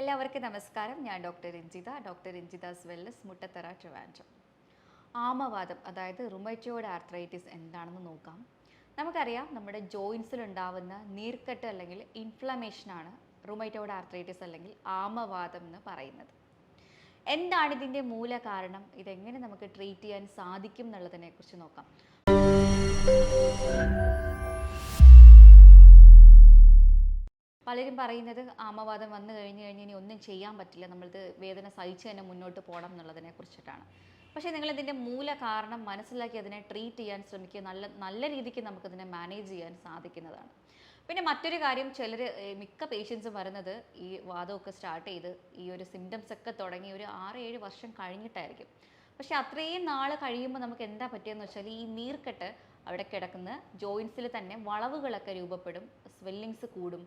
എല്ലാവർക്കും നമസ്കാരം. ഞാൻ doctor Ranjitha. Doctor Ranjitha's wellness Muttathara Trivandrum. ആമവാദം അതായത് റുമറ്റോയിഡ് ആർത്രൈറ്റിസ് എന്താണെന്ന് നോക്കാം. നമുക്കറിയാം നമ്മുടെ ജോയിൻസിലുണ്ടാവുന്ന നീർക്കെട്ട് അല്ലെങ്കിൽ ഇൻഫ്ലമേഷനാണ് റുമറ്റോയിഡ് ആർത്രൈറ്റിസ് അല്ലെങ്കിൽ ആമവാദം എന്ന് പറയുന്നത്. എന്താണ് ഇതിന്റെ മൂല കാരണം ഇതെങ്ങനെ നമുക്ക് ട്രീറ്റ് ചെയ്യാൻ സാധിക്കും എന്നുള്ളതിനെക്കുറിച്ച് നോക്കാം. പലരും പറയുന്നത് ആമവാദം വന്നു കഴിഞ്ഞ് കഴിഞ്ഞ് ഇനി ഒന്നും ചെയ്യാൻ പറ്റില്ല. നമ്മളിത് വേദന സഹിച്ച് തന്നെ മുന്നോട്ട് പോകണം എന്നുള്ളതിനെ കുറിച്ചിട്ടാണ്. പക്ഷേ നിങ്ങൾ ഇതിന്റെ മൂല കാരണം മനസ്സിലാക്കി അതിനെ ട്രീറ്റ് ചെയ്യാൻ ശ്രമിക്കുക നല്ല നല്ല രീതിക്ക് നമുക്കതിനെ മാനേജ് ചെയ്യാൻ സാധിക്കുന്നതാണ്. പിന്നെ മറ്റൊരു കാര്യം ചിലർ മിക്ക പേഷ്യൻസും വരുന്നത് ഈ വാദമൊക്കെ സ്റ്റാർട്ട് ചെയ്ത് ഈ ഒരു സിംറ്റംസ് ഒക്കെ തുടങ്ങി ഒരു ആറ് ഏഴ് വർഷം കഴിഞ്ഞിട്ടായിരിക്കും. പക്ഷേ അത്രയും നാൾ കഴിയുമ്പോൾ നമുക്ക് എന്താ പറ്റിയെന്ന് വെച്ചാൽ ഈ നീർക്കെട്ട് അവിടെ കിടക്കുന്ന ജോയിൻസിൽ തന്നെ വളവുകളൊക്കെ രൂപപ്പെടും സ്വെല്ലിങ്സ് കൂടും.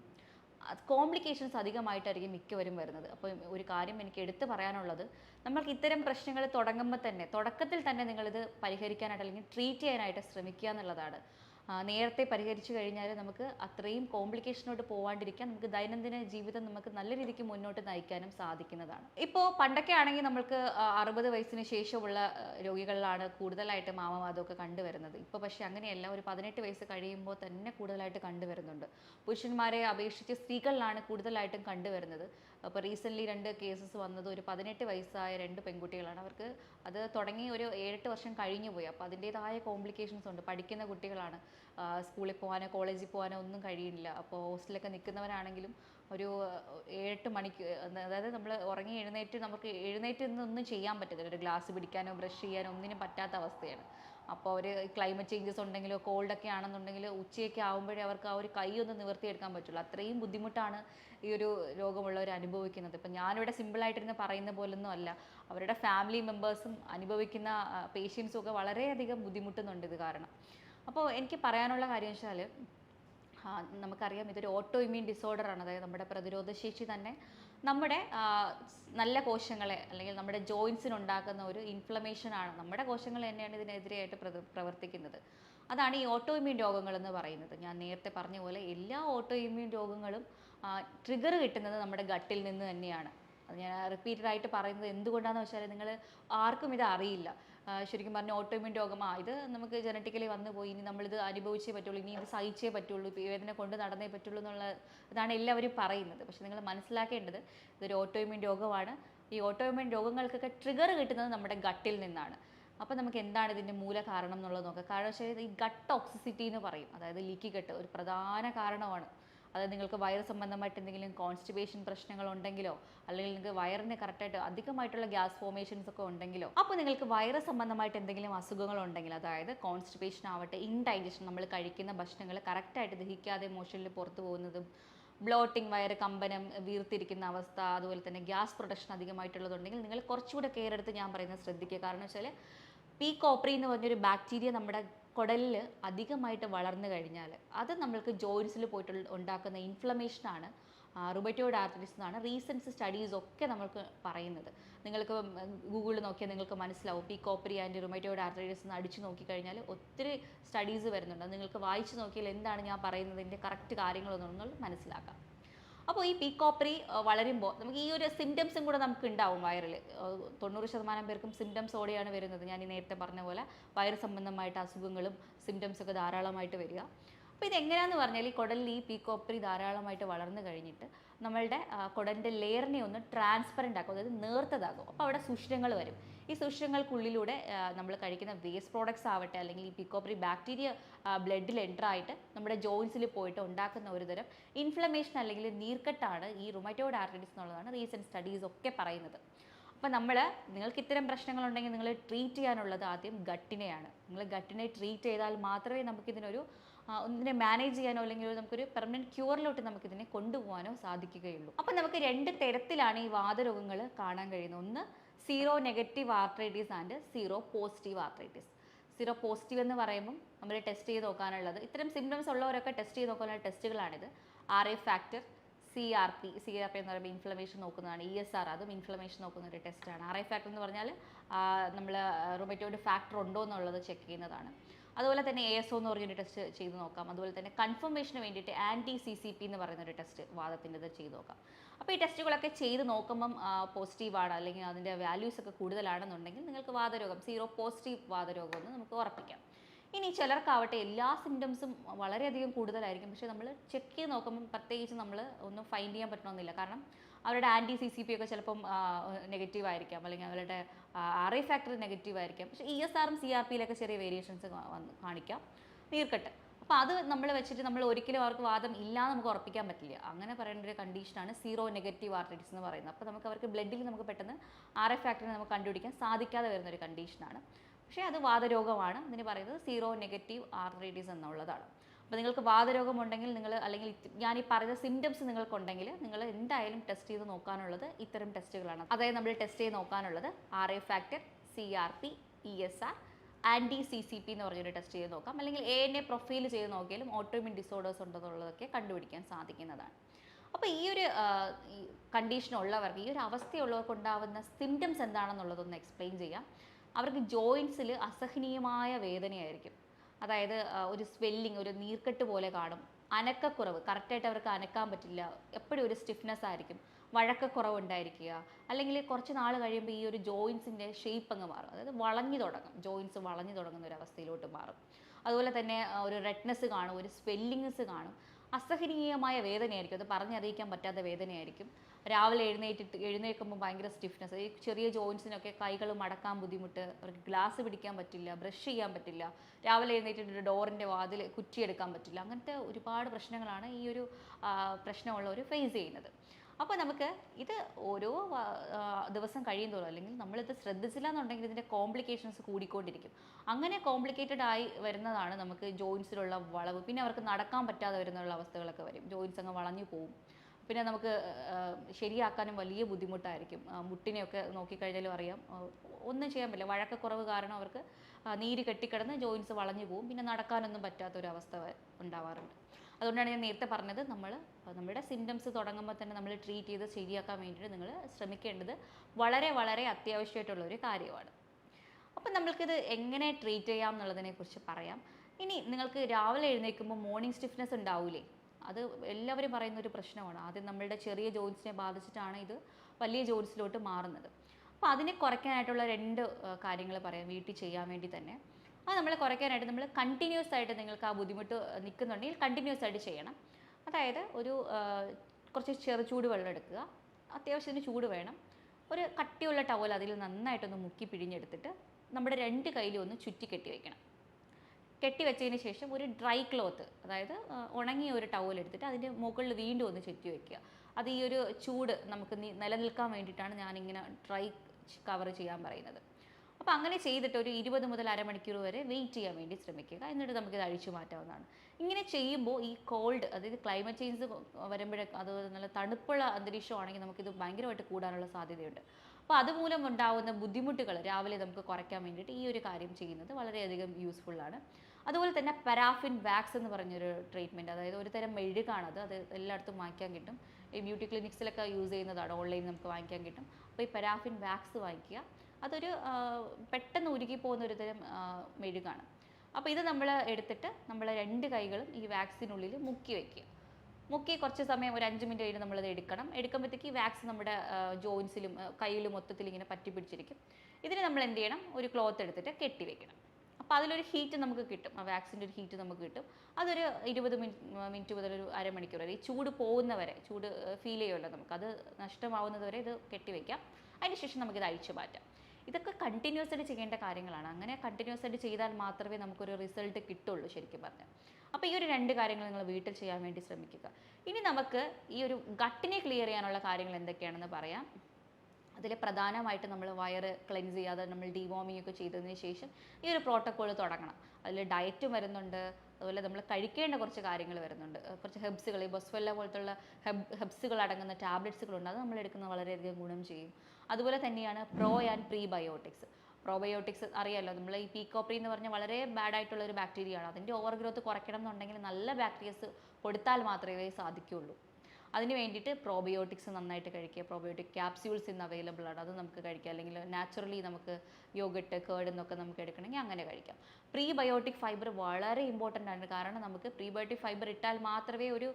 കോംപ്ലിക്കേഷൻസ് അധികമായിട്ടായിരിക്കും മിക്കവരും വരുന്നത്. അപ്പോൾ ഒരു കാര്യം എനിക്ക് എടുത്തു പറയാനുള്ളത് നമ്മൾക്ക് ഇത്തരം പ്രശ്നങ്ങൾ തുടങ്ങുമ്പോൾ തന്നെ തുടക്കത്തിൽ തന്നെ നിങ്ങളിത് പരിഹരിക്കാനായിട്ട് അല്ലെങ്കിൽ ട്രീറ്റ് ചെയ്യാനായിട്ട് ശ്രമിക്കുക എന്നുള്ളതാണ്. നേരത്തെ പരിഹരിച്ചു കഴിഞ്ഞാൽ നമുക്ക് അത്രയും കോംപ്ലിക്കേഷനോട് പോവാണ്ടിരിക്കാൻ നമുക്ക് ദൈനംദിന ജീവിതം നമുക്ക് നല്ല രീതിക്ക് മുന്നോട്ട് നയിക്കാനും സാധിക്കുന്നതാണ്. ഇപ്പോൾ പണ്ടൊക്കെ ആണെങ്കിൽ നമ്മൾക്ക് അറുപത് വയസ്സിന് ശേഷമുള്ള രോഗികളിലാണ് കൂടുതലായിട്ട് മാമവാദമൊക്കെ കണ്ടുവരുന്നത്. ഇപ്പോൾ പക്ഷേ അങ്ങനെയല്ല ഒരു പതിനെട്ട് വയസ്സ് കഴിയുമ്പോൾ തന്നെ കൂടുതലായിട്ട് കണ്ടുവരുന്നുണ്ട്. പുരുഷന്മാരെ അപേക്ഷിച്ച് സ്ത്രീകളിലാണ് കൂടുതലായിട്ടും കണ്ടുവരുന്നത്. അപ്പോൾ റീസെന്റ്ലി രണ്ട് കേസസ് വന്നത് ഒരു പതിനെട്ട് വയസ്സായ രണ്ട് പെൺകുട്ടികളാണ്. അവർക്ക് അത് തുടങ്ങി ഒരു ഏഴെട്ട് വർഷം കഴിഞ്ഞു പോയി. അപ്പോൾ അതിന്റേതായ കോംപ്ലിക്കേഷൻസ് ഉണ്ട്. പഠിക്കുന്ന കുട്ടികളാണ്. സ്കൂളിൽ പോകാനോ കോളേജിൽ പോകാനോ ഒന്നും കഴിയില്ല അപ്പോൾ ഹോസ്റ്റലൊക്കെ നിൽക്കുന്നവരാണെങ്കിലും ഒരു ഏഴെട്ട് മണിക്ക് അതായത് നമ്മൾ ഉറങ്ങി എഴുന്നേറ്റ് നമുക്ക് എഴുന്നേറ്റ് നിന്നൊന്നും ചെയ്യാൻ പറ്റത്തില്ല. ഒരു ഗ്ലാസ് പിടിക്കാനോ ബ്രഷ് ചെയ്യാനോ ഒന്നിനും പറ്റാത്ത അവസ്ഥയാണ്. അപ്പോൾ അവർ ക്ലൈമറ്റ് ചേഞ്ചസ് ഉണ്ടെങ്കിലോ കോൾഡൊക്കെ ആണെന്നുണ്ടെങ്കിൽ ഉച്ചയൊക്കെ ആകുമ്പോഴേ അവർക്ക് ആ ഒരു കൈ ഒന്ന് നിവർത്തിയെടുക്കാൻ പറ്റുള്ളൂ. അത്രയും ബുദ്ധിമുട്ടാണ് ഈ ഒരു രോഗമുള്ളവർ അനുഭവിക്കുന്നത്. ഇപ്പം ഞാനിവിടെ സിമ്പിളായിട്ടിരുന്ന് പറയുന്ന പോലൊന്നും അല്ല. അവരുടെ ഫാമിലി മെമ്പേഴ്സും അനുഭവിക്കുന്ന പേഷ്യൻസും ഒക്കെ വളരെയധികം ബുദ്ധിമുട്ടുന്നുണ്ട് ഇത് കാരണം. അപ്പോൾ എനിക്ക് പറയാനുള്ള കാര്യം വെച്ചാൽ നമുക്കറിയാം ഇതൊരു ഓട്ടോ ഇമ്മ്യൂൺ ഡിസോർഡർ ആണ്. അതായത് നമ്മുടെ പ്രതിരോധശേഷി തന്നെ നമ്മുടെ നല്ല കോശങ്ങളെ അല്ലെങ്കിൽ നമ്മുടെ ജോയിൻസിന് ഉണ്ടാക്കുന്ന ഒരു ഇൻഫ്ലമേഷൻ ആണ്. നമ്മുടെ കോശങ്ങൾ തന്നെയാണ് ഇതിനെതിരെയായിട്ട് പ്രവർത്തിക്കുന്നത്. അതാണ് ഈ ഓട്ടോ ഇമ്മ്യൂൺ രോഗങ്ങൾ എന്ന് പറയുന്നത്. ഞാൻ നേരത്തെ പറഞ്ഞ പോലെ എല്ലാ ഓട്ടോ ഇമ്മ്യൂൺ രോഗങ്ങളും ട്രിഗർ കിട്ടുന്നത് നമ്മുടെ ഗട്ടിൽ നിന്ന് തന്നെയാണ്. അത് ഞാൻ റിപ്പീറ്റഡ് ആയിട്ട് പറയുന്നത് എന്തുകൊണ്ടാണെന്ന് വെച്ചാൽ നിങ്ങൾ ആർക്കും ഇത് അറിയില്ല. ശരിക്കും പറഞ്ഞാൽ ഓട്ടോമിൻ രോഗം ആ ഇത് നമുക്ക് ജനറ്റിക്കലി വന്നു പോയി ഇനി നമ്മളിത് അനുഭവിച്ചേ പറ്റുള്ളൂ ഇനി ഇത് സഹിച്ചേ പറ്റുള്ളൂ വേദന കൊണ്ട് നടന്നേ പറ്റുള്ളൂ എന്നുള്ള ഇതാണ് എല്ലാവരും പറയുന്നത്. പക്ഷെ നിങ്ങൾ മനസ്സിലാക്കേണ്ടത് ഇതൊരു ഓട്ടോമിൻ രോഗമാണ്. ഈ ഓട്ടോമിൻ രോഗങ്ങൾക്കൊക്കെ ട്രിഗർ കിട്ടുന്നത് നമ്മുടെ ഗട്ടിൽ നിന്നാണ്. അപ്പോൾ നമുക്ക് എന്താണ് ഇതിന്റെ മൂല കാരണം എന്നുള്ളത് നോക്കാം. കാരണം വെച്ചാൽ ഈ ഗട്ട് ടോക്സിസിറ്റി എന്ന് പറയും. അതായത് ലീക്കി ഗട്ട് ഒരു പ്രധാന കാരണമാണ്. അതായത് നിങ്ങൾക്ക് വയറ് സംബന്ധമായിട്ട് എന്തെങ്കിലും കോൺസ്റ്റിബേഷൻ പ്രശ്നങ്ങൾ ഉണ്ടെങ്കിലോ അല്ലെങ്കിൽ നിങ്ങൾക്ക് വയറിന് കറക്റ്റായിട്ട് അധികമായിട്ടുള്ള ഗ്യാസ് ഫോർമേഷൻസ് ഒക്കെ ഉണ്ടെങ്കിലോ അപ്പോൾ നിങ്ങൾക്ക് വയറ് സംബന്ധമായിട്ട് എന്തെങ്കിലും അസുഖങ്ങൾ ഉണ്ടെങ്കിൽ അതായത് കോൺസ്റ്റിബേഷൻ ആവട്ടെ ഇൻഡൈജഷൻ നമ്മൾ കഴിക്കുന്ന ഭക്ഷണങ്ങൾ കറക്റ്റായിട്ട് ദഹിക്കാതെ മോഷനിൽ പുറത്തു പോകുന്നതും ബ്ലോട്ടിംഗ് വയറ് കമ്പനം വീർത്തിരിക്കുന്ന അവസ്ഥ അതുപോലെ തന്നെ ഗ്യാസ് പ്രൊഡക്ഷൻ അധികമായിട്ടുള്ളതുണ്ടെങ്കിൽ നിങ്ങൾ കുറച്ചുകൂടെ കെയർ എടുത്ത് ഞാൻ പറയുന്നത് ശ്രദ്ധിക്കുക. കാരണം വെച്ചാൽ പി കോപ്രി എന്ന് പറഞ്ഞൊരു ബാക്ടീരിയ നമ്മുടെ കുടലിൽ അധികമായിട്ട് വളർന്നു കഴിഞ്ഞാൽ അത് നമ്മൾക്ക് ജോയിൻസിൽ പോയിട്ടുള്ള ഉണ്ടാക്കുന്ന ഇൻഫ്ലമേഷനാണ് റുബറ്റോയിഡ് ആർത്തറിസ് എന്നാണ് റീസെന്റ് സ്റ്റഡീസ് ഒക്കെ നമ്മൾക്ക് പറയുന്നത്. നിങ്ങൾക്ക് ഗൂഗിളിൽ നോക്കിയാൽ നിങ്ങൾക്ക് മനസ്സിലാവും. പി കോപ്പറി ആൻഡ് റുമറ്റോയിഡ് ആർത്തറിസ് എന്ന് അടിച്ചു നോക്കിക്കഴിഞ്ഞാൽ ഒത്തിരി സ്റ്റഡീസ് വരുന്നുണ്ട്. നിങ്ങൾക്ക് വായിച്ചു നോക്കിയാൽ എന്താണ് ഞാൻ പറയുന്നതിന്റെ കറക്റ്റ് കാര്യങ്ങളൊന്നും മനസ്സിലാക്കാം. അപ്പോൾ ഈ പീക്കോപ്രി വളരുമ്പോൾ നമുക്ക് ഈ ഒരു സിംറ്റംസും കൂടെ നമുക്ക് ഉണ്ടാവും വയറിൽ തൊണ്ണൂറ് ശതമാനം പേർക്കും സിംറ്റംസോടെയാണ് വരുന്നത്. ഞാൻ ഈ നേരത്തെ പറഞ്ഞ പോലെ വയറ് സംബന്ധമായിട്ട് അസുഖങ്ങളും സിംറ്റംസ് ഒക്കെ ധാരാളമായിട്ട് വരിക. അപ്പോൾ ഇത് എങ്ങനെയാണെന്ന് പറഞ്ഞാൽ ഈ കുടലിൽ ഈ പീക്കോപ്രി ധാരാളമായിട്ട് വളർന്നു കഴിഞ്ഞിട്ട് നമ്മളുടെ കുടലിന്റെ ലെയറിനെ ഒന്ന് ട്രാൻസ്പെറന്റ് ആക്കും അതായത് നേർത്തതാകും അപ്പോൾ അവിടെ സുഷിരങ്ങൾ വരും. ഈ സുഷിരങ്ങൾക്കുള്ളിലൂടെ നമ്മൾ കഴിക്കുന്ന വേസ്റ്റ് പ്രോഡക്ട്സ് ആവട്ടെ അല്ലെങ്കിൽ ഈ പിക്കോപ്രി ബാക്ടീരിയ ബ്ലഡിൽ എന്റർ ആയിട്ട് നമ്മുടെ ജോയിൻസിൽ പോയിട്ട് ഉണ്ടാക്കുന്ന ഒരു തരം ഇൻഫ്ലമേഷൻ അല്ലെങ്കിൽ നീർക്കെട്ടാണ് ഈ റുമറ്റോയിഡ് ആർട്ടിറ്റിസ് എന്നുള്ളതാണ് റീസെന്റ് സ്റ്റഡീസ് ഒക്കെ പറയുന്നത്. അപ്പോൾ നമ്മൾ നിങ്ങൾക്ക് ഇത്തരം പ്രശ്നങ്ങളുണ്ടെങ്കിൽ നിങ്ങൾ ട്രീറ്റ് ചെയ്യാനുള്ളത് ആദ്യം ഗട്ടിനെയാണ്. നിങ്ങൾ ഗട്ടിനെ ട്രീറ്റ് ചെയ്താൽ മാത്രമേ നമുക്കിതിനൊരു ഒന്നിനെ മാനേജ് ചെയ്യാനോ അല്ലെങ്കിൽ നമുക്കൊരു പെർമനന്റ് ക്യൂറിലോട്ട് നമുക്കിതിനെ കൊണ്ടുപോകാനോ സാധിക്കുകയുള്ളൂ. അപ്പോൾ നമുക്ക് രണ്ട് തരത്തിലാണ് ഈ വാതരോഗങ്ങൾ കാണാൻ കഴിയുന്നത്. ഒന്ന് sero negative arthritis and sero positive arthritis sero positive എന്ന് പറയുമ്പോൾ നമ്മൾ ടെസ്റ്റ് ചെയ്ത് നോക്കാനുള്ളത്. ഇത്തരം സിംറ്റംസ് ഉള്ളവരൊക്കെ ടെസ്റ്റ് ചെയ്ത് നോക്കാനുള്ള ടെസ്റ്റുകളാണിത് R A factor C R P C R P എന്ന് പറയുമ്പോൾ ഇൻഫ്ലമേഷൻ നോക്കുന്നതാണ്. ഇ എസ് ആർ അതും ഇൻഫ്ലമേഷൻ നോക്കുന്ന ഒരു ടെസ്റ്റാണ് ആർ ഐ ഫാക്ടർ എന്ന് പറഞ്ഞാൽ നമ്മൾ റൊമറ്റോയിഡ് ഫാക്ടർ ഉണ്ടോ എന്നുള്ളത് ചെക്ക് ചെയ്യുന്നതാണ്. അതുപോലെ തന്നെ എ എസ് ഒ എന്ന് പറഞ്ഞൊരു ടെസ്റ്റ് ചെയ്ത് നോക്കാം. അതുപോലെ തന്നെ കൺഫർമേഷന് വേണ്ടിയിട്ട് ആന്റി സി സി പി എന്ന് പറയുന്ന ഒരു ടെസ്റ്റ് വാദത്തിന്റെ ചെയ്ത് നോക്കാം. അപ്പോൾ ഈ ടെസ്റ്റുകളൊക്കെ ചെയ്ത് നോക്കുമ്പം പോസിറ്റീവാണ് അല്ലെങ്കിൽ അതിന്റെ വാല്യൂസ് ഒക്കെ കൂടുതലാണെന്നുണ്ടെങ്കിൽ നിങ്ങൾക്ക് വാദരോഗം സീറോ പോസിറ്റീവ് വാദരോഗം എന്ന് നമുക്ക് ഉറപ്പിക്കാം. ഇനി ചിലർക്കാവട്ടെ എല്ലാ സിംറ്റംസും വളരെയധികം കൂടുതലായിരിക്കും. പക്ഷേ നമ്മൾ ചെക്ക് ചെയ്ത് നോക്കുമ്പോൾ പ്രത്യേകിച്ച് നമ്മൾ ഒന്നും ഫൈൻഡ് ചെയ്യാൻ പറ്റണമെന്നില്ല. കാരണം അവരുടെ ആന്റി സി സി പി ഒക്കെ ചിലപ്പം നെഗറ്റീവ് ആയിരിക്കാം. അല്ലെങ്കിൽ അവരുടെ ആർ ഐ ഫാക്ടർ നെഗറ്റീവ് ആയിരിക്കാം. പക്ഷേ ഇ എസ് ആറും സി ആർ പിയിലൊക്കെ ചെറിയ വേരിയേഷൻസ് വന്ന് കാണിക്കാം. നീർക്കെട്ട് അപ്പോൾ അത് നമ്മൾ വെച്ചിട്ട് നമ്മൾ ഒരിക്കലും അവർക്ക് വാദം ഇല്ലാതെ നമുക്ക് ഉറപ്പിക്കാൻ പറ്റില്ല. അങ്ങനെ പറയേണ്ട ഒരു കണ്ടീഷനാണ് സീറോ നെഗറ്റീവ് ആർട്ടൈറ്റിസ് എന്ന് പറയുന്നത്. അപ്പോൾ നമുക്ക് അവർക്ക് ബ്ലഡിൽ നമുക്ക് പെട്ടെന്ന് ആർ ഐ ഫാക്ടറിനെ നമുക്ക് കണ്ടുപിടിക്കാൻ സാധിക്കാതെ വരുന്ന ഒരു കണ്ടീഷനാണ് പക്ഷേ അത് വാതരോഗമാണ്. ഇതിന് പറയുന്നത് സീറോ നെഗറ്റീവ് ആർത്രൈറ്റിസ് എന്നുള്ളതാണ്. അപ്പോൾ നിങ്ങൾക്ക് വാതരോഗം ഉണ്ടെങ്കിൽ നിങ്ങൾ അല്ലെങ്കിൽ ഞാൻ ഈ പറഞ്ഞ സിംറ്റംസ് നിങ്ങൾക്കുണ്ടെങ്കിൽ നിങ്ങൾ എന്തായാലും ടെസ്റ്റ് ചെയ്ത് നോക്കാനുള്ളത് ഇത്തരം ടെസ്റ്റുകളാണ് അതായത് നമ്മൾ ടെസ്റ്റ് ചെയ്ത് നോക്കാനുള്ളത് R A factor C R P E S R anti C C P എന്ന് പറഞ്ഞൊരു ടെസ്റ്റ് ചെയ്ത് നോക്കാം. അല്ലെങ്കിൽ എ എൻ എ പ്രൊഫൈൽ ചെയ്ത് നോക്കിയാലും ഓട്ടോമിൻ ഡിസോർഡേഴ്സ് ഉണ്ടെന്നുള്ളതൊക്കെ കണ്ടുപിടിക്കാൻ സാധിക്കുന്നതാണ്. അപ്പോൾ ഈ ഒരു കണ്ടീഷൻ ഉള്ളവർക്ക് ഈ ഒരു അവസ്ഥയുള്ളവർക്ക് ഉണ്ടാകുന്ന സിംറ്റംസ് എന്താണെന്നുള്ളതൊന്ന് എക്സ്പ്ലെയിൻ ചെയ്യാം. അവർക്ക് ജോയിൻസിൽ അസഹനീയമായ വേദനയായിരിക്കും. അതായത് ഒരു സ്വെല്ലിങ് ഒരു നീർക്കെട്ട് പോലെ കാണും. അനക്കക്കുറവ് കറക്റ്റായിട്ട് അവർക്ക് അനക്കാൻ പറ്റില്ല. എപ്പോഴും ഒരു സ്റ്റിഫ്നെസ് ആയിരിക്കും. വഴക്കക്കുറവ് ഉണ്ടായിരിക്കുക അല്ലെങ്കിൽ കുറച്ച് നാൾ കഴിയുമ്പോൾ ഈ ഒരു ജോയിൻസിന്റെ ഷേപ്പ് അങ്ങ് മാറും. അതായത് വളഞ്ഞു തുടങ്ങും. ജോയിൻസ് വളഞ്ഞു തുടങ്ങുന്ന ഒരു അവസ്ഥയിലോട്ട് മാറും. അതുപോലെ തന്നെ ഒരു റെഡ്നെസ് കാണും ഒരു സ്വെല്ലിങ്സ് കാണും. അസഹനീയമായ വേദനയായിരിക്കും. അത് പറഞ്ഞറിയിക്കാൻ പറ്റാത്ത വേദനയായിരിക്കും. രാവിലെ എഴുന്നേറ്റിട്ട് എഴുന്നേൽക്കുമ്പോൾ ഭയങ്കര സ്റ്റിഫ്നെസ് ഈ ചെറിയ ജോയിൻസിനൊക്കെ കൈകൾ മടക്കാൻ ബുദ്ധിമുട്ട് അവർക്ക് ഗ്ലാസ് പിടിക്കാൻ പറ്റില്ല ബ്രഷ് ചെയ്യാൻ പറ്റില്ല രാവിലെ എഴുന്നേറ്റിട്ട് ഡോറിന്റെ വാതിൽ കുറ്റിയെടുക്കാൻ പറ്റില്ല അങ്ങനത്തെ ഒരുപാട് പ്രശ്നങ്ങളാണ് ഈ ഒരു പ്രശ്നമുള്ളവർ ഫേസ് ചെയ്യുന്നത്. അപ്പോൾ നമുക്ക് ഇത് ഓരോ ദിവസം കഴിയുന്നതോ അല്ലെങ്കിൽ നമ്മളിത് ശ്രദ്ധിച്ചില്ല എന്നുണ്ടെങ്കിൽ ഇതിന്റെ കോംപ്ലിക്കേഷൻസ് കൂടിക്കൊണ്ടിരിക്കും. അങ്ങനെ കോംപ്ലിക്കേറ്റഡ് ആയി വരുന്നതാണ് നമുക്ക് ജോയിൻസിലുള്ള വളവ്. പിന്നെ അവർക്ക് നടക്കാൻ പറ്റാതെ വരുന്നുള്ള അവസ്ഥകളൊക്കെ വരും. ജോയിൻസ് അങ്ങ് വളഞ്ഞു പോകും പിന്നെ നമുക്ക് ശരിയാക്കാനും വലിയ ബുദ്ധിമുട്ടായിരിക്കും. മുട്ടിനെയൊക്കെ നോക്കിക്കഴിഞ്ഞാലും അറിയാം. ഒന്നും ചെയ്യാൻ പറ്റില്ല. വഴക്കക്കുറവ് കാരണം അവർക്ക് നീര് കെട്ടിക്കിടന്ന് ജോയിൻസ് വളഞ്ഞു പോകും. പിന്നെ നടക്കാനൊന്നും പറ്റാത്ത ഒരു അവസ്ഥ ഉണ്ടാവാറുണ്ട്. അതുകൊണ്ടാണ് ഞാൻ നേരത്തെ പറഞ്ഞത് നമ്മൾ നമ്മുടെ സിംറ്റംസ് തുടങ്ങുമ്പോൾ തന്നെ നമ്മൾ ട്രീറ്റ് ചെയ്ത് ശരിയാക്കാൻ വേണ്ടിയിട്ട് നിങ്ങൾ ശ്രമിക്കേണ്ടത് വളരെ വളരെ അത്യാവശ്യമായിട്ടുള്ള ഒരു കാര്യമാണ്. അപ്പം നമ്മൾക്കിത് എങ്ങനെ ട്രീറ്റ് ചെയ്യാം എന്നുള്ളതിനെ കുറിച്ച് പറയാം. ഇനി നിങ്ങൾക്ക് രാവിലെ എഴുന്നേൽക്കുമ്പോൾ മോർണിംഗ് സ്റ്റിഫ്നെസ് ഉണ്ടാവൂലേ? അത് എല്ലാവരും പറയുന്ന ഒരു പ്രശ്നമാണ്. ആദ്യം നമ്മളുടെ ചെറിയ ജോയിൻസിനെ ബാധിച്ചിട്ടാണ് ഇത് വലിയ ജോയിൻസിലോട്ട് മാറുന്നത്. അപ്പോൾ അതിനെ കുറയ്ക്കാനായിട്ടുള്ള രണ്ട് കാര്യങ്ങൾ പറയാം. വീട്ടിൽ ചെയ്യാൻ വേണ്ടി തന്നെ. അത് നമ്മൾ കുറയ്ക്കാനായിട്ട് നമ്മൾ കണ്ടിന്യൂസ് ആയിട്ട് നിങ്ങൾക്ക് ആ ബുദ്ധിമുട്ട് നിൽക്കുന്നുണ്ടെങ്കിൽ കണ്ടിന്യൂസ് ആയിട്ട് ചെയ്യണം. അതായത് ഒരു കുറച്ച് ചെറു ചൂട് വെള്ളം എടുക്കുക. അത്യാവശ്യത്തിന് ചൂട് വേണം. ഒരു കട്ടിയുള്ള ടവൽ അതിൽ നന്നായിട്ടൊന്ന് മുക്കി പിഴിഞ്ഞെടുത്തിട്ട് നമ്മുടെ രണ്ട് കയ്യിലും ഒന്ന് ചുറ്റി കെട്ടി വെക്കണം. കെട്ടി വെച്ചതിന് ശേഷം ഒരു ഡ്രൈ ക്ലോത്ത് അതായത് ഉണങ്ങിയ ഒരു ടവൽ എടുത്തിട്ട് അതിന്റെ മുകളിൽ വീണ്ടും ഒന്ന് ചുറ്റി വയ്ക്കുക അത് ഈ ഒരു ചൂട് നമുക്ക് നിലനിൽക്കാൻ വേണ്ടിയിട്ടാണ് ഞാനിങ്ങനെ ഡ്രൈ കവർ ചെയ്യാൻ പറയുന്നത്. അപ്പോൾ അങ്ങനെ ചെയ്തിട്ട് ഒരു ഇരുപത് മുതൽ അരമണിക്കൂർ വരെ വെയിറ്റ് ചെയ്യാൻ വേണ്ടി ശ്രമിക്കുക. എന്നിട്ട് നമുക്കിത് അഴിച്ചു മാറ്റാവുന്നതാണ്. ഇങ്ങനെ ചെയ്യുമ്പോൾ ഈ കോൾഡ് അതായത് ക്ലൈമറ്റ് ചേഞ്ച് വരുമ്പോഴൊക്കെ അത് നല്ല തണുപ്പുള്ള അന്തരീക്ഷമാണെങ്കിൽ നമുക്കിത് ഭയങ്കരമായിട്ട് കൂടാനുള്ള സാധ്യതയുണ്ട്. അപ്പോൾ അതുമൂലം ഉണ്ടാവുന്ന ബുദ്ധിമുട്ടുകൾ രാവിലെ നമുക്ക് കുറയ്ക്കാൻ വേണ്ടിയിട്ട് ഈ ഒരു കാര്യം ചെയ്യുന്നത് വളരെയധികം യൂസ്ഫുള്ളാണ് അതുപോലെ തന്നെ പരാഫിൻ വാക്സ് എന്ന് പറഞ്ഞൊരു ട്രീറ്റ്മെന്റ് അതായത് ഒരു തരം മെഴുകാണത് അത് എല്ലായിടത്തും വാങ്ങിക്കാൻ കിട്ടും. ഈ ബ്യൂട്ടി ക്ലിനിക്സിലൊക്കെ യൂസ് ചെയ്യുന്നതാണ് ഓൺലൈനിൽ നമുക്ക് വാങ്ങിക്കാൻ കിട്ടും. അപ്പോൾ ഈ പരാഫിൻ വാക്സ് വാങ്ങിക്കുക അതൊരു പെട്ടെന്ന് ഉരുകി പോകുന്ന ഒരു തരം മെഴുകാണ്. അപ്പോൾ ഇത് നമ്മൾ എടുത്തിട്ട് നമ്മൾ രണ്ട് കൈകളും ഈ വാക്സിനുള്ളിൽ മുക്കി വയ്ക്കുക മുക്കി കുറച്ച് സമയം ഒരു അഞ്ച് മിനിറ്റ് കഴിഞ്ഞ് നമ്മളത് എടുക്കണം. എടുക്കുമ്പോഴത്തേക്ക് വാക്സ് നമ്മുടെ ജോയിൻസിലും കയ്യിലും മൊത്തത്തിൽ ഇങ്ങനെ പറ്റി പിടിച്ചിരിക്കും ഇതിന് നമ്മൾ എന്ത് ചെയ്യണം? ഒരു ക്ലോത്ത് എടുത്തിട്ട് കെട്ടി വെക്കണം. അപ്പോൾ അതിലൊരു ഹീറ്റ് നമുക്ക് കിട്ടും. ആ വാക്സിന്റെ ഒരു ഹീറ്റ് നമുക്ക് കിട്ടും. അതൊരു ഇരുപത് മിനിറ്റ് മിനിറ്റ് മുതൽ ഒരു അരമണിക്കൂർ വരെ. ഈ ചൂട് പോകുന്നവരെ ചൂട് ഫീൽ ചെയ്യുമല്ലോ നമുക്ക്. അത് നഷ്ടമാവുന്നതുവരെ ഇത് കെട്ടിവെക്കാം അതിന് ശേഷം നമുക്കിത് അഴിച്ചു മാറ്റാം. ഇതൊക്കെ കണ്ടിന്യൂസ് ആയിട്ട് ചെയ്യേണ്ട കാര്യങ്ങളാണ്. അങ്ങനെ കണ്ടിന്യൂസ് ആയിട്ട് ചെയ്താൽ മാത്രമേ നമുക്കൊരു റിസൾട്ട് കിട്ടുള്ളൂ ശരിക്കും പറഞ്ഞാൽ. അപ്പോൾ ഈ ഒരു രണ്ട് കാര്യങ്ങൾ നിങ്ങൾ വീട്ടിൽ ചെയ്യാൻ വേണ്ടി ശ്രമിക്കുക. ഇനി നമുക്ക് ഈ ഒരു ഗട്ടിനെ ക്ലിയർ ചെയ്യാനുള്ള കാര്യങ്ങൾ എന്തൊക്കെയാണെന്ന് പറയാം. അതിൽ പ്രധാനമായിട്ട് നമ്മൾ വയർ ക്ലെൻസ് ചെയ്യാതെ നമ്മൾ ഡിവോമിംഗ് ഒക്കെ ചെയ്തതിന് ശേഷം ഈ ഒരു പ്രോട്ടോക്കോൾ തുടങ്ങണം. അതിൽ ഡയറ്റ് വരുന്നുണ്ട്. അതുപോലെ നമ്മൾ കഴിക്കേണ്ട കുറച്ച് കാര്യങ്ങൾ വരുന്നുണ്ട്. കുറച്ച് ഹെബ്സുകൾ ഈ ബൊസ്വെല്ല പോലത്തുള്ള ഹെബ് ഹെബ്സുകൾ അടങ്ങുന്ന ടാബ്ലറ്റ്സുകളുണ്ട് അത് നമ്മൾ എടുക്കുന്നത് വളരെയധികം ഗുണം ചെയ്യും. അതുപോലെ തന്നെയാണ് pro and pre biotics probiotics അറിയാലോ. നമ്മൾ ഈ പീക്കോപ്രി എന്ന് പറഞ്ഞാൽ വളരെ ബാഡ് ആയിട്ടുള്ള ഒരു ബാക്ടീരിയ ആണ്. അതിന്റെ ഓവർ ഗ്രോത്ത് കുറയ്ക്കണം എന്നുണ്ടെങ്കിൽ നല്ല ബാക്ടീരിയസ് കൊടുത്താൽ മാത്രമേ സാധിക്കുകയുള്ളൂ. അതിന് വേണ്ടിയിട്ട് പ്രോബയോട്ടിക്സ് നന്നായിട്ട് കഴിക്കുക. പ്രോബയോട്ടിക് ക്യാപ്സ്യൂൾസ് ഇന്ന് അവൈലബിൾ ആണ്. അത് നമുക്ക് കഴിക്കാം. അല്ലെങ്കിൽ നാച്ചുറലി നമുക്ക് യോഗട്ട് കേർഡ് എന്നൊക്കെ നമുക്ക് എടുക്കണമെങ്കിൽ അങ്ങനെ കഴിക്കാം. പ്രീബയോട്ടിക് ഫൈബർ വളരെ ഇമ്പോർട്ടന്റ് ആണ്. കാരണം നമുക്ക് പ്രീ ബയോട്ടിക് ഫൈബർ ഇട്ടാൽ മാത്രമേ ഒരു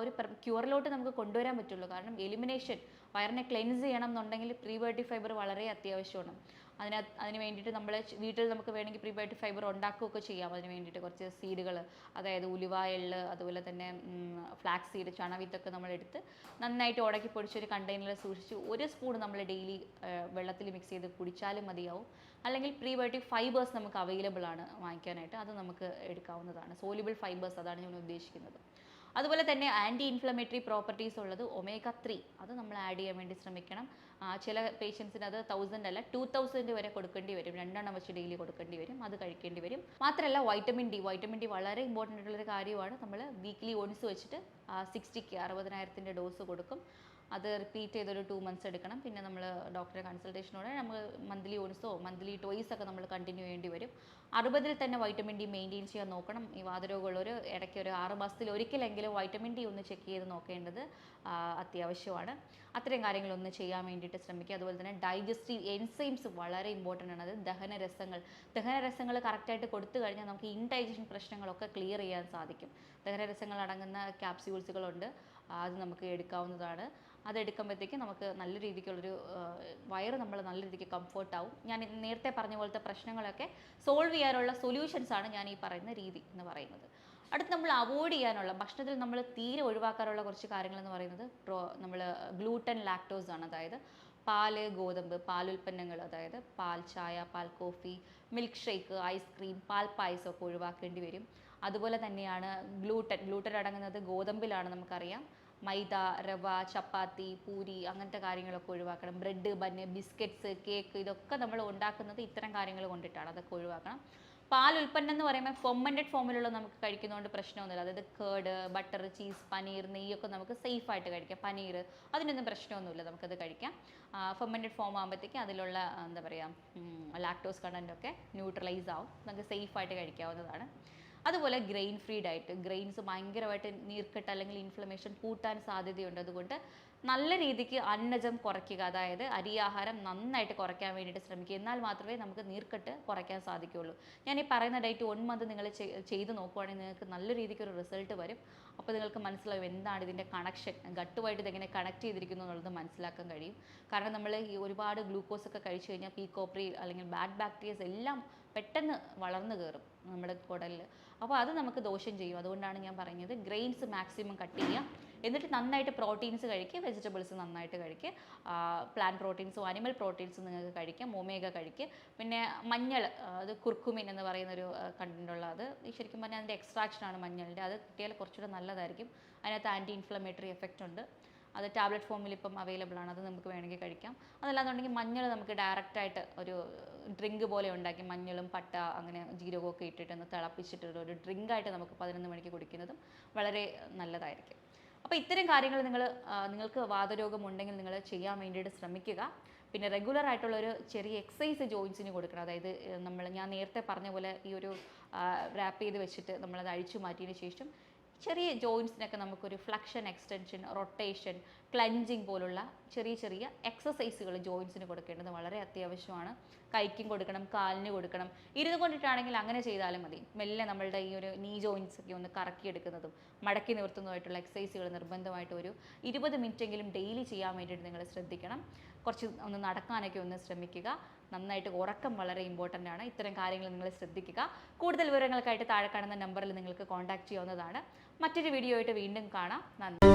ഒരു ക്യൂറിലോട്ട് നമുക്ക് കൊണ്ടുവരാൻ പറ്റുള്ളൂ. കാരണം എലിമിനേഷൻ വയറിനെ ക്ലെൻസ് ചെയ്യണം എന്നുണ്ടെങ്കിൽ പ്രീ ബയോട്ടിക് ഫൈബർ വളരെ അത്യാവശ്യമാണ്. അതിനകത്ത് അതിന് വേണ്ടിയിട്ട് നമ്മൾ വീട്ടിൽ നമുക്ക് വേണമെങ്കിൽ പ്രീബയോട്ടിക് ഫൈബർ ഉണ്ടാക്കുകയൊക്കെ ചെയ്യാം. അതിന് വേണ്ടിയിട്ട് കുറച്ച് സീഡുകൾ അതായത് ഉലുവ എള്ള് അതുപോലെ തന്നെ ഫ്ലാക്സ് സീഡ് ചണവിത്തൊക്കെ നമ്മൾ എടുത്ത് നന്നായിട്ട് ഉടക്കി പൊടിച്ചൊരു കണ്ടെയ്നറിൽ സൂക്ഷിച്ച് ഒരു സ്പൂൺ നമ്മൾ ഡെയിലി വെള്ളത്തിൽ മിക്സ് ചെയ്ത് കുടിച്ചാലും മതിയാവും. അല്ലെങ്കിൽ പ്രീബയോട്ടിക് ഫൈബേഴ്സ് നമുക്ക് അവൈലബിൾ ആണ് വാങ്ങിക്കാനായിട്ട്. അത് നമുക്ക് എടുക്കാവുന്നതാണ്. സോലിബിൾ ഫൈബേഴ്സ് അതാണ് ഞാൻ ഉദ്ദേശിക്കുന്നത്. അതുപോലെ തന്നെ ആന്റി ഇൻഫ്ലമേറ്ററി പ്രോപ്പർട്ടീസ് ഉള്ളത് ഒമേഗ ത്രീ അത് നമ്മൾ ആഡ് ചെയ്യാൻ വേണ്ടി ശ്രമിക്കണം. ചില പേഷ്യൻസിന് അത് തൗസൻഡ് അല്ല ടു തൗസൻഡ് വരെ കൊടുക്കേണ്ടി വരും. രണ്ടെണ്ണം വെച്ച് ഡെയിലി കൊടുക്കേണ്ടി വരും. അത് കഴിക്കേണ്ടി വരും. മാത്രമല്ല വൈറ്റമിൻ ഡി വൈറ്റമിൻ ഡി വളരെ ഇമ്പോർട്ടന്റ് ആയിട്ടുള്ളൊരു കാര്യമാണ്. നമ്മൾ വീക്ക്ലി ഒൺസ് വെച്ചിട്ട് സിക്സ്റ്റിക്ക് അറുപതിനായിരത്തിന്റെ ഡോസ് കൊടുക്കും. അത് റിപ്പീറ്റ് ചെയ്തൊരു ടു മന്ത്സ് എടുക്കണം. പിന്നെ നമ്മൾ ഡോക്ടറെ കൺസൾട്ടേഷനോടെ നമ്മൾ മന്ത്ലി ഓൺസോ മന്ത്ലി ടോയ്സ് ഒക്കെ നമ്മൾ കണ്ടിന്യൂ ചെയ്യേണ്ടി വരും. അറുപതിൽ തന്നെ വൈറ്റമിൻ ഡി മെയിന്റെയിൻ ചെയ്യാൻ നോക്കണം. ഈ വാതരോഗമുള്ളവർ ഇടയ്ക്ക് ഒരു ആറ് മാസത്തിൽ ഒരിക്കലെങ്കിലും വൈറ്റമിൻ ഡി ഒന്ന് ചെക്ക് ചെയ്ത് നോക്കേണ്ടത് അത്യാവശ്യമാണ്. അത്തരം കാര്യങ്ങളൊന്ന് ചെയ്യാൻ വേണ്ടിയിട്ട് ശ്രമിക്കുക. അതുപോലെ തന്നെ ഡൈജസ്റ്റീവ് എൻസൈംസ് വളരെ ഇമ്പോർട്ടന്റ് ആണ്. അത് ദഹനരസങ്ങൾ ദഹനരസങ്ങൾ കറക്റ്റായിട്ട് കൊടുത്തു കഴിഞ്ഞാൽ നമുക്ക് ഇൻഡൈജഷൻ പ്രശ്നങ്ങളൊക്കെ ക്ലിയർ ചെയ്യാൻ സാധിക്കും. ദഹനരസങ്ങൾ അടങ്ങുന്ന ക്യാപ്സ്യൂൾസുകളുണ്ട് അത് നമുക്ക് എടുക്കാവുന്നതാണ്. അത് എടുക്കുമ്പോഴത്തേക്ക് നമുക്ക് നല്ല രീതിക്കുള്ളൊരു വയറ് നമ്മൾ നല്ല രീതിക്ക് കംഫർട്ട് ആവും ഞാൻ നേരത്തെ പറഞ്ഞ പോലത്തെ പ്രശ്നങ്ങളൊക്കെ സോൾവ് ചെയ്യാനുള്ള സൊല്യൂഷൻസ് ആണ് ഞാൻ ഈ പറയുന്ന രീതി എന്ന് പറയുന്നത്. അടുത്ത് നമ്മൾ അവോയ്ഡ് ചെയ്യാനുള്ള ഭക്ഷണത്തിൽ നമ്മൾ തീരെ ഒഴിവാക്കാനുള്ള കുറച്ച് കാര്യങ്ങൾ എന്ന് പറയുന്നത് പ്രോ നമ്മൾ ഗ്ലൂട്ടൻ ലാക്ടോസ് ആണ് അതായത് പാൽ ഗോതമ്പ് പാലുൽപ്പന്നങ്ങൾ അതായത് പാൽ ചായ പാൽ കോഫി മിൽക്ക് ഷേക്ക് ഐസ്ക്രീം പാൽ പായസം ഒക്കെ ഒഴിവാക്കേണ്ടി വരും. അതുപോലെ തന്നെയാണ് ഗ്ലൂട്ടൻ ഗ്ലൂട്ടൻ അടങ്ങുന്നത് ഗോതമ്പിലാണ് നമുക്കറിയാം. മൈദ റവ ചപ്പാത്തി പൂരി അങ്ങനത്തെ കാര്യങ്ങളൊക്കെ ഒഴിവാക്കണം. ബ്രെഡ് ബന്ന് ബിസ്ക്കറ്റ്സ് കേക്ക് ഇതൊക്കെ നമ്മൾ ഉണ്ടാക്കുന്നത് ഇത്തരം കാര്യങ്ങൾ കൊണ്ടിട്ടാണ്. അതൊക്കെ ഒഴിവാക്കണം. പാൽ ഉൽപ്പന്നം എന്ന് പറയുമ്പോൾ ഫൊമന്റഡ് ഫോമിലുള്ള നമുക്ക് കഴിക്കുന്നതുകൊണ്ട് പ്രശ്നമൊന്നുമില്ല. അതായത് കേർഡ് ബട്ടർ ചീസ് പനീർ നെയ്യൊക്കെ നമുക്ക് സേഫ് ആയിട്ട് കഴിക്കാം. പനീർ അതിനൊന്നും പ്രശ്നമൊന്നുമില്ല. നമുക്കത് കഴിക്കാം. ഫൊമന്റഡ് ഫോം ആകുമ്പോഴത്തേക്കും അതിലുള്ള എന്താ പറയുക ലാക്ടോസ് ഒക്കെ ന്യൂട്രലൈസ് ആവും. നമുക്ക് സേഫ് ആയിട്ട് കഴിക്കാവുന്നതാണ്. അതുപോലെ ഗ്രെയിൻ ഫ്രീ ഡയറ്റ് ഗ്രെയിൻസ് ഭയങ്കരമായിട്ട് നീർക്കെട്ട് അല്ലെങ്കിൽ ഇൻഫ്ലമേഷൻ കൂട്ടാൻ സാധ്യതയുണ്ട്. അതുകൊണ്ട് നല്ല രീതിക്ക് അന്നജം കുറയ്ക്കുക അതായത് അരി ആഹാരം നന്നായിട്ട് കുറയ്ക്കാൻ വേണ്ടിയിട്ട് ശ്രമിക്കുക. എന്നാൽ മാത്രമേ നമുക്ക് നീർക്കെട്ട് കുറയ്ക്കാൻ സാധിക്കുകയുള്ളൂ. ഞാൻ ഈ പറയുന്ന ഡയറ്റ് വൺ മന്ത് നിങ്ങൾ ചെയ്ത് നോക്കുവാണെങ്കിൽ നിങ്ങൾക്ക് നല്ല രീതിക്ക് ഒരു റിസൾട്ട് വരും. അപ്പോൾ നിങ്ങൾക്ക് മനസ്സിലാവും എന്താണ് ഇതിന്റെ കണക്ഷൻ ഗട്ടുമായിട്ട് ഇതെങ്ങനെ കണക്ട് ചെയ്തിരിക്കുന്നു എന്നുള്ളത് മനസ്സിലാക്കാൻ കഴിയും. കാരണം നമ്മൾ ഈ ഒരുപാട് ഗ്ലൂക്കോസ് ഒക്കെ കഴിച്ചു കഴിഞ്ഞാൽ പീക്കോപ്രി അല്ലെങ്കിൽ ബാഡ് ബാക്ടീരിയസ് എല്ലാം പെട്ടെന്ന് വളർന്നു കയറും നമ്മുടെ കുടലിൽ. അപ്പോൾ അത് നമുക്ക് ദോഷം ചെയ്യും. അതുകൊണ്ടാണ് ഞാൻ പറയുന്നത് ഗ്രെയിൻസ് മാക്സിമം കട്ട് ചെയ്യുക. എന്നിട്ട് നന്നായിട്ട് പ്രോട്ടീൻസ് കഴിക്കുക വെജിറ്റബിൾസ് നന്നായിട്ട് കഴിക്കുക. പ്ലാന്റ് പ്രോട്ടീൻസും അനിമൽ പ്രോട്ടീൻസും നിങ്ങൾക്ക് കഴിക്കാം ഒമേഗ കഴിക്കുക. പിന്നെ മഞ്ഞൾ അത് കുർക്കുമിൻ എന്ന് പറയുന്നൊരു കണ്ടന്റ് അത് ശരിക്കും പറഞ്ഞാൽ അതിന്റെ എക്സ്ട്രാക്ഷനാണ് മഞ്ഞളിന്റെ. അത് കിട്ടിയാൽ കുറച്ചുകൂടെ നല്ലതായിരിക്കും. അതിനകത്ത് ആന്റി ഇൻഫ്ലമേറ്ററി എഫക്റ്റ് ഉണ്ട്. അത് ടാബ്ലറ്റ് ഫോമിൽ ഇപ്പം അവൈലബിൾ ആണ്. അത് നമുക്ക് വേണമെങ്കിൽ കഴിക്കാം. അതല്ലാന്നുണ്ടെങ്കിൽ മഞ്ഞൾ നമുക്ക് ഡയറക്റ്റായിട്ട് ഒരു ഡ്രിങ്ക് പോലെ ഉണ്ടാക്കി മഞ്ഞളും പട്ട അങ്ങനെ ജീരകവും ഒക്കെ ഇട്ടിട്ട് ഒന്ന് തിളപ്പിച്ചിട്ട് ഒരു ഡ്രിങ്ക് ആയിട്ട് നമുക്ക് പതിനൊന്ന് മണിക്ക് കുടിക്കുന്നതും വളരെ നല്ലതായിരിക്കും. അപ്പോൾ ഇത്തരം കാര്യങ്ങൾ നിങ്ങൾ നിങ്ങൾക്ക് വാതരോഗം ഉണ്ടെങ്കിൽ നിങ്ങൾ ചെയ്യാൻ വേണ്ടിയിട്ട് ശ്രമിക്കുക. പിന്നെ റെഗുലർ ആയിട്ടുള്ള ഒരു ചെറിയ എക്സസൈസ് ജോയിൻസിന് കൊടുക്കണം. അതായത് നമ്മൾ ഞാൻ നേരത്തെ പറഞ്ഞ പോലെ ഈ ഒരു റാപ്പ് ചെയ്ത് വെച്ചിട്ട് നമ്മളത് അഴിച്ചു മാറ്റിയതിന് ശേഷം ചെറിയ ജോയിൻസിനൊക്കെ നമുക്കൊരു ഫ്ലക്ഷൻ എക്സ്റ്റൻഷൻ റൊട്ടേഷൻ ക്ലഞ്ചിങ് പോലുള്ള ചെറിയ ചെറിയ എക്സസൈസുകൾ ജോയിൻസിന് കൊടുക്കേണ്ടത് വളരെ അത്യാവശ്യമാണ്. കൈക്കും കൊടുക്കണം കാലിന് കൊടുക്കണം. ഇരുന്ന് കൊണ്ടിട്ടാണെങ്കിൽ അങ്ങനെ ചെയ്താലും മതി. മെല്ലെ നമ്മളുടെ ഈ ഒരു നീ ജോയിൻസ് ഒക്കെ ഒന്ന് കറക്കിയെടുക്കുന്നതും മടക്കി നിർത്തുന്നതുമായിട്ടുള്ള എക്സസൈസുകൾ നിർബന്ധമായിട്ട് ഒരു ഇരുപത് എങ്കിലും ഡെയിലി ചെയ്യാൻ വേണ്ടിയിട്ട് നിങ്ങൾ ശ്രദ്ധിക്കണം. കുറച്ച് ഒന്ന് നടക്കാനൊക്കെ ഒന്ന് ശ്രമിക്കുക. നന്നായിട്ട് ഉറക്കം വളരെ ഇമ്പോർട്ടന്റ് ആണ്. ഇത്തരം കാര്യങ്ങൾ നിങ്ങൾ ശ്രദ്ധിക്കുക. കൂടുതൽ വിവരങ്ങൾക്കായിട്ട് താഴെ കാണുന്ന നമ്പറിൽ നിങ്ങൾക്ക് കോൺടാക്ട് ചെയ്യാവുന്നതാണ്. മറ്റൊരു വീഡിയോ ആയിട്ട് വീണ്ടും കാണാം. നന്ദി.